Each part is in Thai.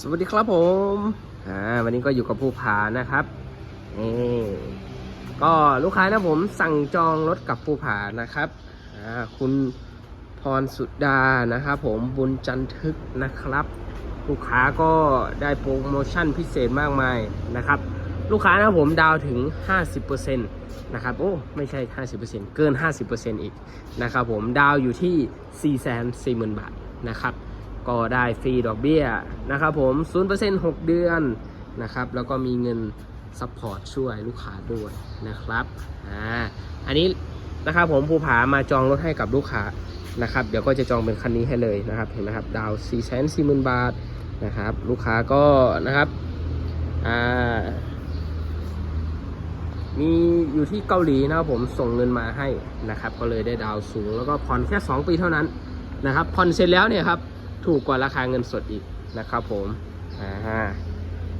สวัสดีครับผม อ่า วันนี้ก็อยู่กับภูผานะครับ นี่ ก็ลูกค้านะผมสั่งจองรถกับภูผานะครับ อ่า คุณพรสุดา นะครับผม บุญจันทึกนะครับ ลูกค้าก็ได้โปรโมชั่นพิเศษมากมายนะครับ ลูกค้านะผมดาวถึง 50%นะครับ โอ้ ไม่ใช่ 50%เกิน 50%อีกนะครับผม ดาวอยู่ที่ 440,000 บาทนะครับ ก็ได้ฟรีดอกเบี้ยนะครับผม 0% 6 เดือนนะครับ แล้วก็มีเงินซัพพอร์ตช่วยลูกค้าด้วยนะครับ อ่า อันนี้นะครับผมภูผามาจองรถให้กับลูกค้านะครับ เดี๋ยวก็จะจองเป็นคันนี้ให้เลยนะครับ เห็นไหมครับ ดาว4 4 0 0 0 0บาทนะครับ ลูกค้าก็นะครับ อ่า มีอยู่ที่เกาหลีนะครับผมส่งเงินมาให้นะครับ ก็เลยได้ดาวสูงแล้วก็ผ่อนแค่ 2 ปีเท่านั้นนะครับ ผ่อนเสร็จแล้วเนี่ยครับ ถูกกว่าราคาเงินสดอีกนะครับผมอ่า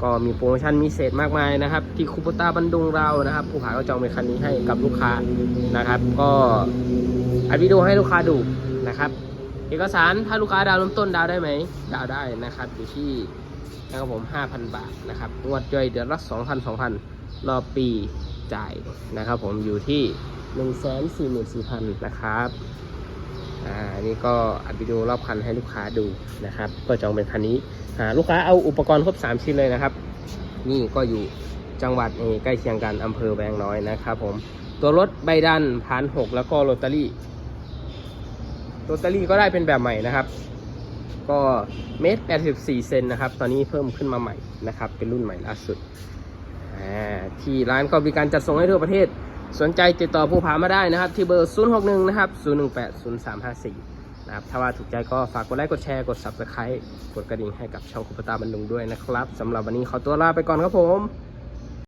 ก็มีโปรโมชั่นมีเศษมากมายนะครับ ที่คูปต้าบันดุงเรานะครับ ผู้ขายก็จองเป็นคันนี้ให้กับลูกค้านะครับ ก็อัดวิดีโอให้ลูกค้าดูนะครับ เอกสารถ้าลูกค้าดาวน์เริ่มต้นดาวน์ได้ไหมดาวน์ได้นะครับอยู่ที่นะครับผม5,000 บาทนะครับงวดย่อยเดือนละ2,000 2,000 รอบปีจ่ายนะครับ ผมอยู่ที่ 144,000นะครับ อ่าอันนี้ก็อัดวิดีโอรอบคันให้ลูกค้าดูนะครับ ก็จองเป็นคันนี้อ่าลูกค้าเอาอุปกรณ์ครบ 3 ชิ้นเลยนะครับ นี่ก็อยู่จังหวัดใกล้เคียงกันอำเภอแวงน้อยนะครับผมตัวรถใบดันพันหกแล้วก็โรตารี่โรตารี่ก็ได้เป็นแบบใหม่นะครับ ก็เมตรแปดสิบสี่เซนนะครับ ตอนนี้เพิ่มขึ้นมาใหม่นะครับ เป็นรุ่นใหม่ล่าสุดที่ร้านก็บริการจัดส่งให้ทั่วประเทศ สนใจติดต่อผู้ผามาได้นะครับ ที่เบอร์ 061 นะครับ 018 0354 นะครับ ถ้าว่าถูกใจก็ฝากกดไลค์ กดแชร์ กด Subscribe กดกระดิ่งให้กับช่องคุปตาบันดุงด้วยนะครับสำหรับวันนี้ขอตัวลาไปก่อนครับผม